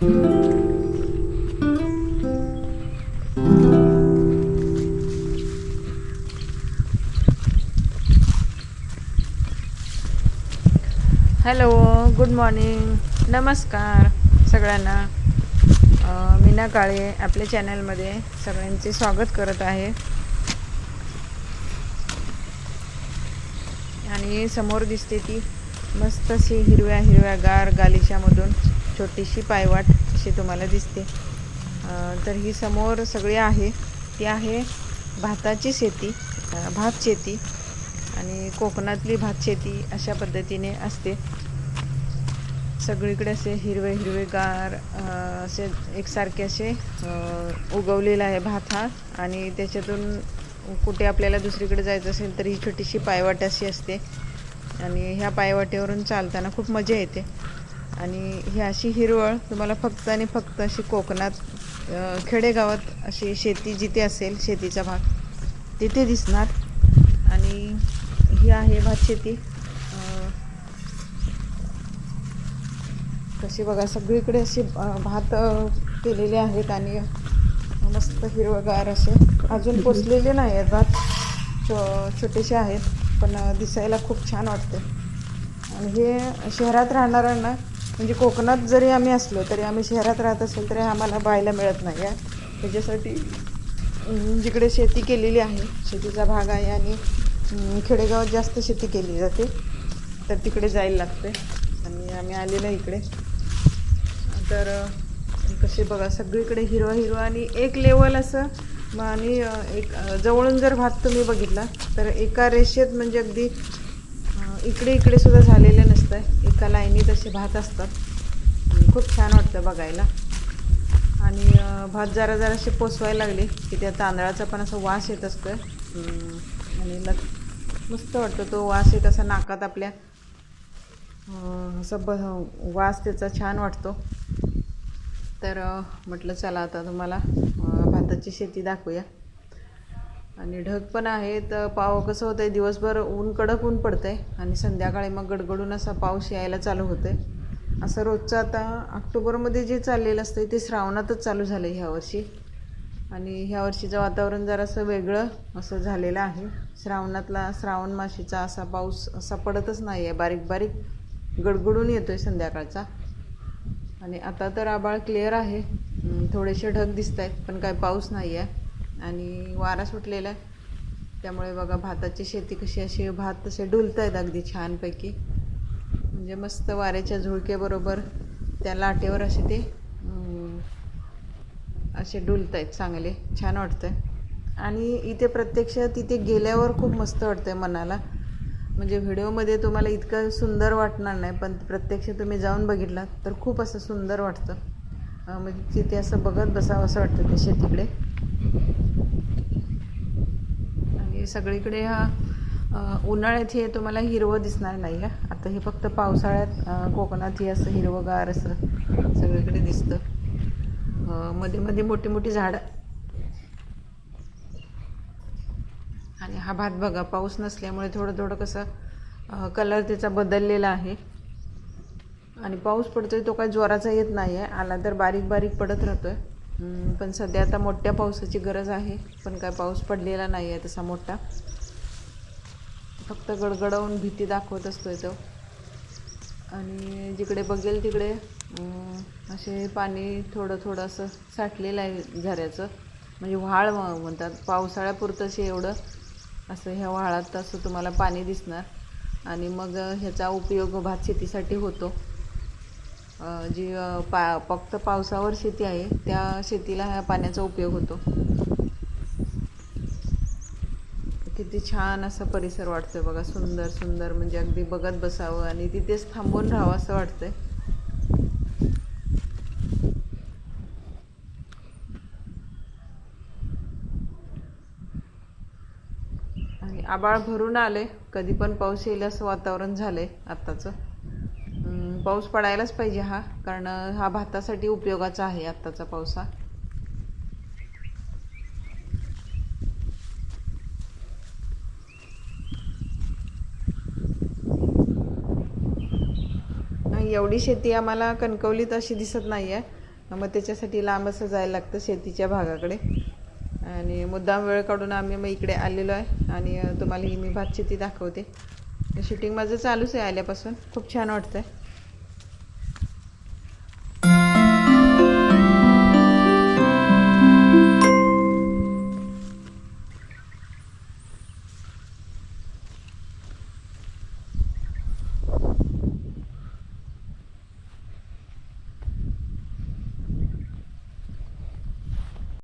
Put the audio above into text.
Hello good morning. नमस्कार सगळ्यांना. मीना काळे आपल्या चॅनलमध्ये सगळ्यांचे स्वागत करत आहे. आणि समोर दिसते ती मस्त अशी हिरव्या हिरव्यागार गालिशामधून छोटीशी पायवाट अशी तुम्हाला दिसते. तर ही समोर सगळी आहे. ती आहे भाताची शेती भात शेती आणि कोकणातली भात शेती अशा पद्धतीने असते. सगळीकडे असे हिरवे हिरवेगार गार असे एकसारखे असे उगवलेला आहे भात हा आणि त्याच्यातून कुठे आपल्याला दुसरीकडे जायचं असेल तर ही छोटीशी पायवाट अशी असते. आणि ह्या पायवाटेवरून चालताना खूप मजा येते. आणि ही अशी हिरवळ तुम्हाला फक्त आणि फक्त अशी कोकणात खेडेगावात अशी शेती जिथे असेल शेतीचा भाग तिथे दिसणार. आणि ही आहे भात शेती. कशी बघा सगळीकडे अशी भात केलेले आहेत आणि मस्त हिरवगार असे. अजून पोचलेले नाही आहेत भात छो छोटेसे आहेत. पण दिसायला खूप छान वाटते आणि हे शहरात राहणाऱ्यांना म्हणजे कोकणात जरी आम्ही असलो तरी आम्ही शहरात राहत असेल तरी आम्हाला पाहायला मिळत नाही आहे त्याच्यासाठी जिकडे शेती केलेली आहे शेतीचा भाग आहे आणि खेडेगावात जास्त शेती केली जाते तर तिकडे जायला लागते आणि आम्ही आलेलो इकडे. तर कसे बघा सगळीकडे हिरवा हिरवा आणि एक लेवल असं मग आणि एक जवळून जर भात तुम्ही बघितला तर एका रेषेत म्हणजे अगदी इकडे इकडे सुद्धा झालेलं नसतं एका लाईनीत असे भात असतात. आणि खूप छान वाटतं बघायला. आणि भात जरा जरा असे पोचवायला लागले की त्या तांदळाचा पण असा वास येत असतो आणि लग मस्त वाटतो तो वास येत असा नाकात आपल्या असं ब वास त्याचा छान वाटतो. तर म्हटलं चला आता तुम्हाला भाताची शेती दाखवूया. आणि ढग पण आहे तर पाव कसं होतं आहे दिवसभर ऊन कडक ऊन पडतं आहे आणि संध्याकाळी मग गडगडून असा पाऊस यायला चालू होतं आहे असं रोजचं आता ऑक्टोबरमध्ये जे चाललेलं असतं ते श्रावणातच चालू झालं आहे ह्यावर्षी आणि ह्या वर्षीचं वातावरण जरासं वेगळं असं झालेलं आहे. श्रावणातला श्रावण माशीचा असा पाऊस असा पडतच नाही आहे बारीक बारीक गडगडून येतो आहे संध्याकाळचा. आणि आता तर आबाळ क्लिअर आहे. थोडेसे ढग दिसत आहेत पण काय पाऊस नाही आहे आणि वारा सुटलेला आहे. त्यामुळे बघा भाताची शेती कशी अशी भात तसे डुलत आहेत अगदी छानपैकी. म्हणजे मस्त वाऱ्याच्या झुळकेबरोबर त्या लाटेवर असे ते असे डुलत आहेत चांगले. छान वाटतं आणि इथे प्रत्यक्ष तिथे गेल्यावर खूप मस्त वाटतं आहे मनाला. म्हणजे व्हिडिओमध्ये तुम्हाला इतकं सुंदर वाटणार नाही पण प्रत्यक्ष तुम्ही जाऊन बघितलात तर खूप असं सुंदर वाटतं. म्हणजे तिथे असं बघत बसावं असं वाटतं ते शेतीकडे. आणि सगळीकडे हा उन्हाळ्यात हे तुम्हाला हिरवं दिसणार नाही आहे आता हे फक्त पावसाळ्यात कोकणात हे असं हिरवंगार असं सगळीकडे दिसतं. मध्ये मध्ये मोठी मोठी झाडं. आणि हा भात बघा पाऊस नसल्यामुळे थोडं थोडं कसं कलर त्याचा बदललेला आहे. आणि पाऊस पडतोय तो काही जोराचा येत नाही आहे आला तर बारीक बारीक पडत राहतोय. आहे पण सध्या आता मोठ्या पावसाची गरज आहे. पण काय पाऊस पडलेला नाही आहे तसा मोठा. फक्त गडगडवून भीती दाखवत असतोय तो. आणि जिकडे बघेल तिकडे असे पाणी थोडं थोडं असं साठलेलं आहे झऱ्याचं. म्हणजे व्हाळ म्हणतात पावसाळ्यापुरतंच एवढं असं ह्या व्हाळात असं तुम्हाला पाणी दिसणार. आणि मग ह्याचा उपयोग भात शेतीसाठी होतो. जी पा फक्त पावसावर शेती आहे त्या शेतीला ह्या पाण्याचा उपयोग होतो. किती छान असा परिसर वाटतोय बघा सुंदर सुंदर म्हणजे अगदी बघत बसावं आणि तिथेच थांबून राहावं असं वाटतंय. आणि आबाळ भरून आले कधी पण पाऊस येईल असं वातावरण झालंय आत्ताचं. पाऊस पडायलाच पाहिजे हा कारण हा भातासाठी उपयोगाचा आहे आत्ताचा पाऊस हा एवढी शेती आम्हाला कणकवलीत अशी दिसत नाही आहे मग त्याच्यासाठी लांब असं जायला लागतं शेतीच्या भागाकडे. आणि मुद्दाम वेळ काढून आम्ही मग इकडे आलेलो आहे. आणि तुम्हाला ही मी भात शेती दाखवते. शूटिंग माझं चालूच आहे आल्यापासून. खूप छान वाटतं आहे